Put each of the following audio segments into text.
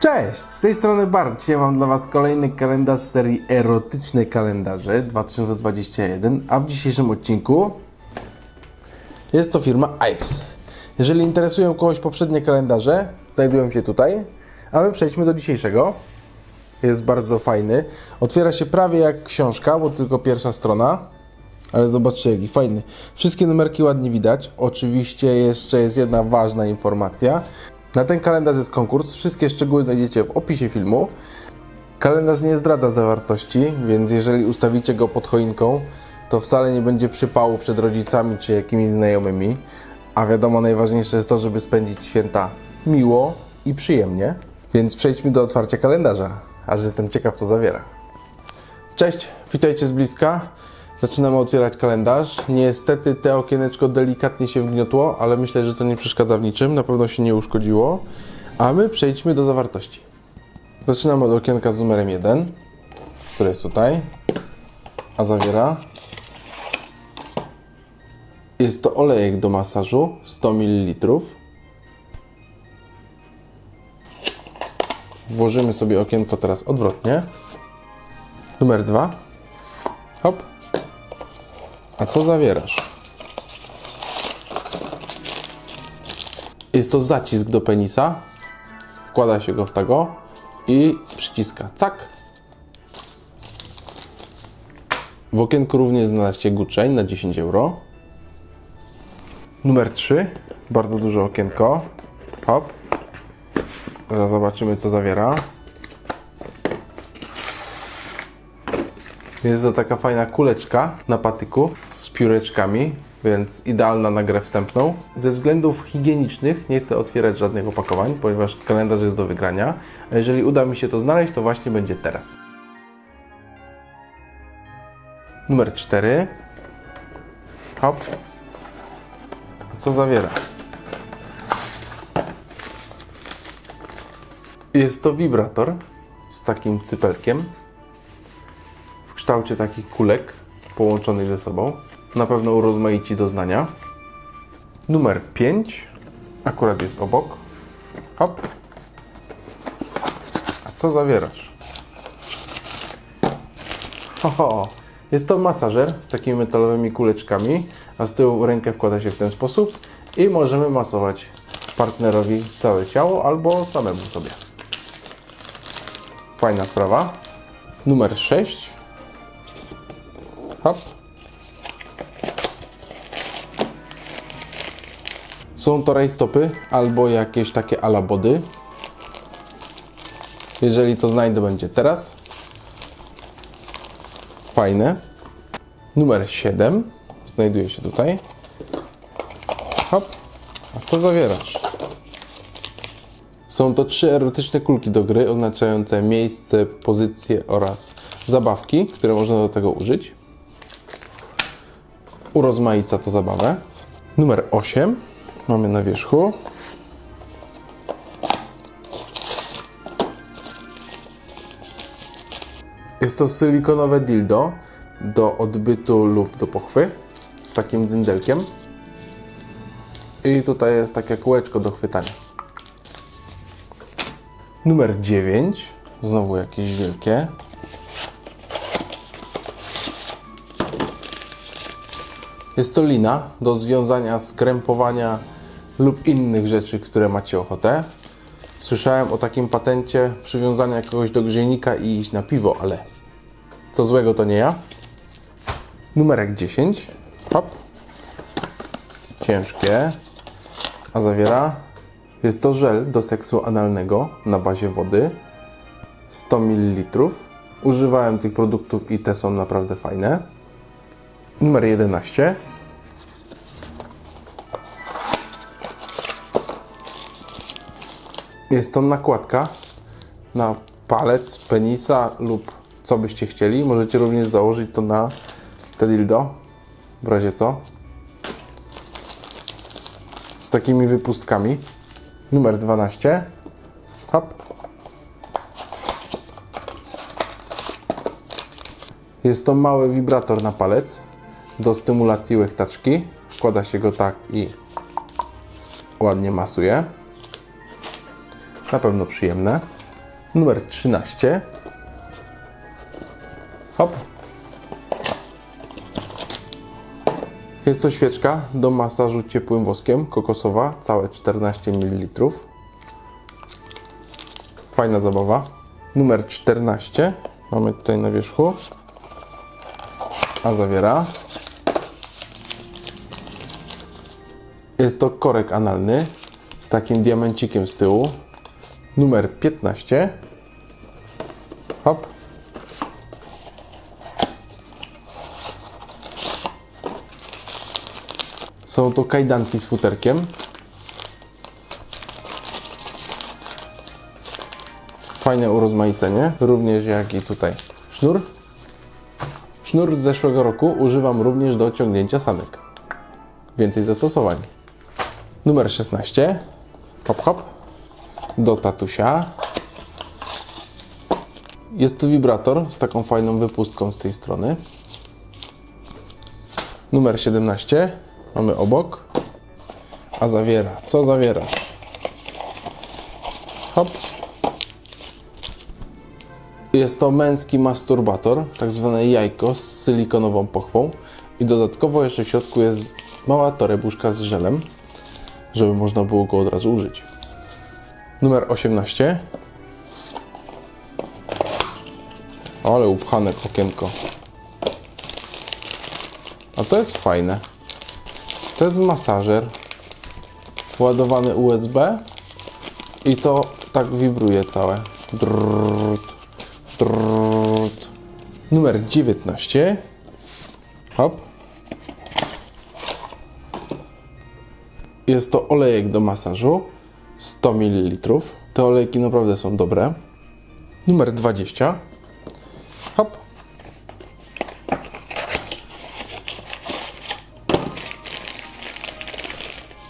Cześć, z tej strony Bart. Dzisiaj mam dla Was kolejny kalendarz serii Erotyczne Kalendarze 2021, a w dzisiejszym odcinku jest to firma ICE. Jeżeli interesują kogoś poprzednie kalendarze, znajdują się tutaj, a my przejdźmy do dzisiejszego. Jest bardzo fajny. Otwiera się prawie jak książka, bo tylko pierwsza strona. Ale zobaczcie, jaki fajny. Wszystkie numerki ładnie widać. Oczywiście jeszcze jest jedna ważna informacja. Na ten kalendarz jest konkurs. Wszystkie szczegóły znajdziecie w opisie filmu. Kalendarz nie zdradza zawartości, więc jeżeli ustawicie go pod choinką, to wcale nie będzie przypału przed rodzicami czy jakimiś znajomymi. A wiadomo, najważniejsze jest to, żeby spędzić święta miło i przyjemnie. Więc przejdźmy do otwarcia kalendarza, aż jestem ciekaw, co zawiera. Cześć, witajcie z bliska. Zaczynamy otwierać kalendarz. Niestety te okieneczko delikatnie się wgniotło, ale myślę, że to nie przeszkadza w niczym. Na pewno się nie uszkodziło. A my przejdźmy do zawartości. Zaczynamy od okienka z numerem 1, które jest tutaj, a zawiera. Jest to olejek do masażu 100 ml. Włożymy sobie okienko teraz odwrotnie. Numer 2. Hop. A co zawierasz? Jest to zacisk do penisa. Wkłada się go w tego i przyciska. Cak. W okienku również znalazłcie Gucci na 10 euro. Numer 3. Bardzo duże okienko. Hop. Teraz zobaczymy, co zawiera. Jest to taka fajna kuleczka na patyku pióreczkami, więc idealna na grę wstępną. Ze względów higienicznych nie chcę otwierać żadnych opakowań, ponieważ kalendarz jest do wygrania. A jeżeli uda mi się to znaleźć, to właśnie będzie teraz. Numer 4. Hop. Co zawiera? Jest to wibrator z takim cypelkiem w kształcie takich kulek połączonych ze sobą. Na pewno urozmaici doznania. Numer 5 akurat jest obok. Hop. A co zawierasz? Ho. Jest to masażer z takimi metalowymi kuleczkami, a z tyłu rękę wkłada się w ten sposób i możemy masować partnerowi całe ciało albo samemu sobie. Fajna sprawa. Numer 6. Hop. Są to rajstopy albo jakieś takie alabody. Jeżeli to znajdę, będzie teraz. Fajne. Numer 7 znajduje się tutaj. Hop. A co zawierasz? Są to trzy erotyczne kulki do gry, oznaczające miejsce, pozycję oraz zabawki, które można do tego użyć. Urozmaica to zabawę. Numer 8 mamy na wierzchu. Jest to silikonowe dildo do odbytu lub do pochwy z takim dzyndelkiem. I tutaj jest takie kółeczko do chwytania. Numer 9. Znowu jakieś wielkie. Jest to lina do związania, skrępowania lub innych rzeczy, które macie ochotę. Słyszałem o takim patencie przywiązania kogoś do grzejnika i iść na piwo, ale co złego to nie ja. Numerek 10. Hop. Ciężkie. A zawiera jest to żel do seksu analnego na bazie wody 100 ml. Używałem tych produktów i te są naprawdę fajne. Numer 11. Jest to nakładka na palec, penisa lub co byście chcieli. Możecie również założyć to na te dildo, w razie co. Z takimi wypustkami. Numer 12. Hop. Jest to mały wibrator na palec do stymulacji łechtaczki. Wkłada się go tak i ładnie masuje. Na pewno przyjemne. Numer 13. Hop. Jest to świeczka do masażu ciepłym woskiem, kokosowa, całe 14 ml. Fajna zabawa. Numer 14 mamy tutaj na wierzchu, a zawiera. Jest to korek analny z takim diamencikiem z tyłu. Numer 15. Hop. Są to kajdanki z futerkiem. Fajne urozmaicenie, również jak i tutaj sznur. Sznur z zeszłego roku używam również do ciągnięcia sanek. Więcej zastosowań. Numer 16. Hop, hop. Do tatusia. Jest to wibrator z taką fajną wypustką z tej strony. Numer 17 mamy obok. A zawiera. Co zawiera? Hop. Jest to męski masturbator, tak zwane jajko z silikonową pochwą. I dodatkowo jeszcze w środku jest mała torebuszka z żelem, żeby można było go od razu użyć. Numer 18. Ale upchane okienko. A to jest fajne. To jest masażer ładowany USB i to tak wibruje całe. Drrrt, drrrt. Numer 19. Hop. Jest to olejek do masażu 100 ml. Te olejki naprawdę są dobre. Numer 20. Hop.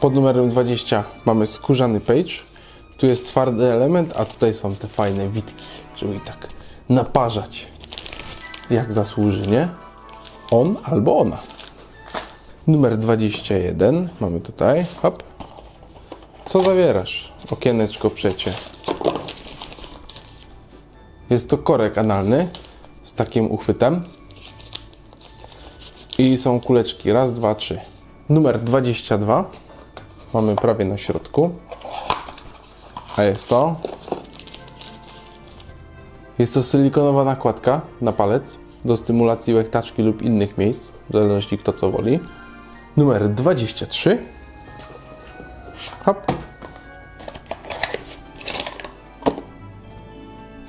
Pod numerem 20 mamy skórzany page. Tu jest twardy element, a tutaj są te fajne witki, żeby i tak naparzać jak zasłuży, nie? On albo ona. Numer 21 mamy tutaj. Hop. Co zawierasz? Okieneczko przecie. Jest to korek analny z takim uchwytem. I są kuleczki. Raz, dwa, trzy. Numer 22 mamy prawie na środku. A jest to. Jest to silikonowa nakładka na palec do stymulacji łechtaczki lub innych miejsc, w zależności kto co woli. Numer 23. Hop.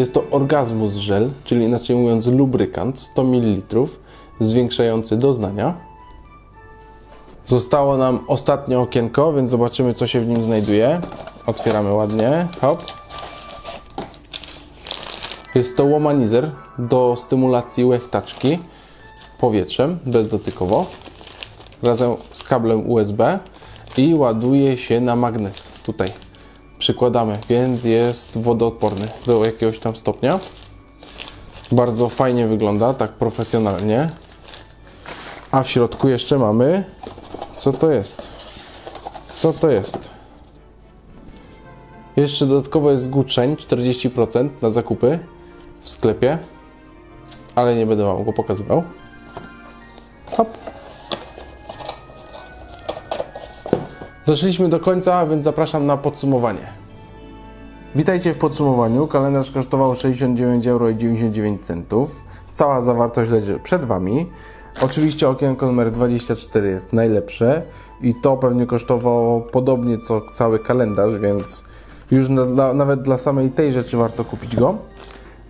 Jest to orgazmus żel, czyli inaczej mówiąc lubrykant 100 ml, zwiększający doznania. Zostało nam ostatnie okienko, więc zobaczymy co się w nim znajduje. Otwieramy ładnie. Hop. Jest to łomanizer do stymulacji łechtaczki powietrzem, bezdotykowo, razem z kablem USB i ładuje się na magnes. Tutaj przykładamy, więc jest wodoodporny do jakiegoś tam stopnia. Bardzo fajnie wygląda, tak profesjonalnie. A w środku jeszcze mamy. Co to jest? Co to jest? Jeszcze dodatkowo jest zgłuczeń 40% na zakupy w sklepie, ale nie będę Wam go pokazywał. Doszliśmy do końca, więc zapraszam na podsumowanie. Witajcie w podsumowaniu. Kalendarz kosztował 69,99 euro. Cała zawartość leży przed Wami. Oczywiście okienko numer 24 jest najlepsze i to pewnie kosztowało podobnie co cały kalendarz, więc już na, dla, nawet dla samej tej rzeczy warto kupić go.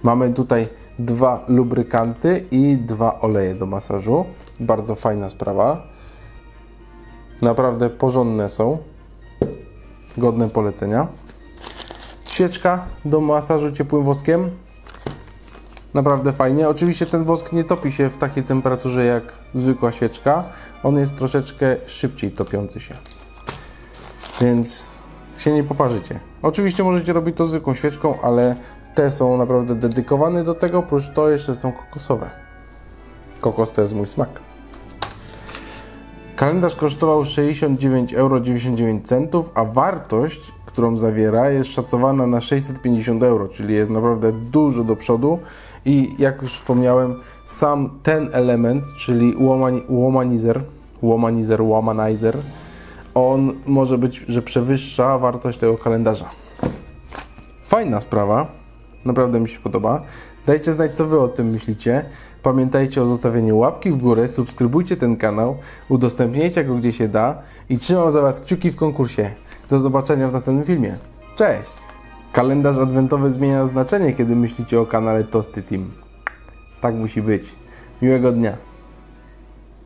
Mamy tutaj dwa lubrykanty i dwa oleje do masażu. Bardzo fajna sprawa. Naprawdę porządne są. Godne polecenia. Świeczka do masażu ciepłym woskiem. Naprawdę fajnie. Oczywiście ten wosk nie topi się w takiej temperaturze jak zwykła świeczka. On jest troszeczkę szybciej topiący się. Więc się nie poparzycie. Oczywiście możecie robić to zwykłą świeczką, ale te są naprawdę dedykowane do tego, oprócz to jeszcze są kokosowe. Kokos to jest mój smak. Kalendarz kosztował 69,99 euro, a wartość którą zawiera, jest szacowana na 650 euro, czyli jest naprawdę dużo do przodu. I jak już wspomniałem, sam ten element, czyli łomani- łomanizer, łomanizer, łamanizer, on może być, że przewyższa wartość tego kalendarza. Fajna sprawa, naprawdę mi się podoba. Dajcie znać, co Wy o tym myślicie. Pamiętajcie o zostawieniu łapki w górę, subskrybujcie ten kanał, udostępniajcie go gdzie się da i trzymam za Was kciuki w konkursie. Do zobaczenia w następnym filmie. Cześć! Kalendarz adwentowy zmienia znaczenie, kiedy myślicie o kanale Tosty Team. Tak musi być. Miłego dnia.